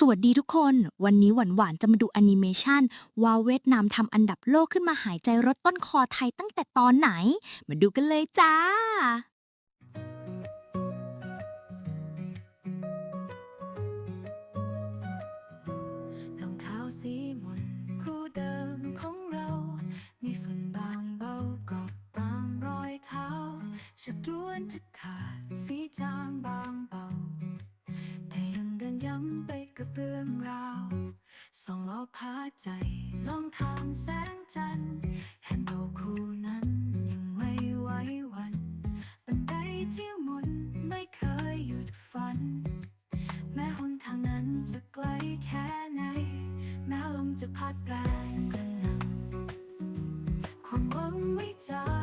สวัสดีทุกคน วันนี้หวานหวานจะมาดูแอนิเมชันว่าเวียดนามทำอันดับโลกขึ้นมาหายใจรถต้นคอไทยตั้งแต่ตอนไหน มาดูกันเลยจ้า รองเท้าสีมนคู่เดิมของเรา มีฝุ่นบางเบาเกาะตามรอยเท้าชักด้วนจะขาดสีจางบางเบาาวส่องลอพาใจลองทางแสงจันทร์เห็นงโวคู่นั้นยังไม่ไหววันบันไดที่หมุนไม่เคยหยุดฝัน แม้หนทางนั้นจะไกลแค่ไหน แม้ลมจะพัดแรงกระหน่ำความหวังไม่จาง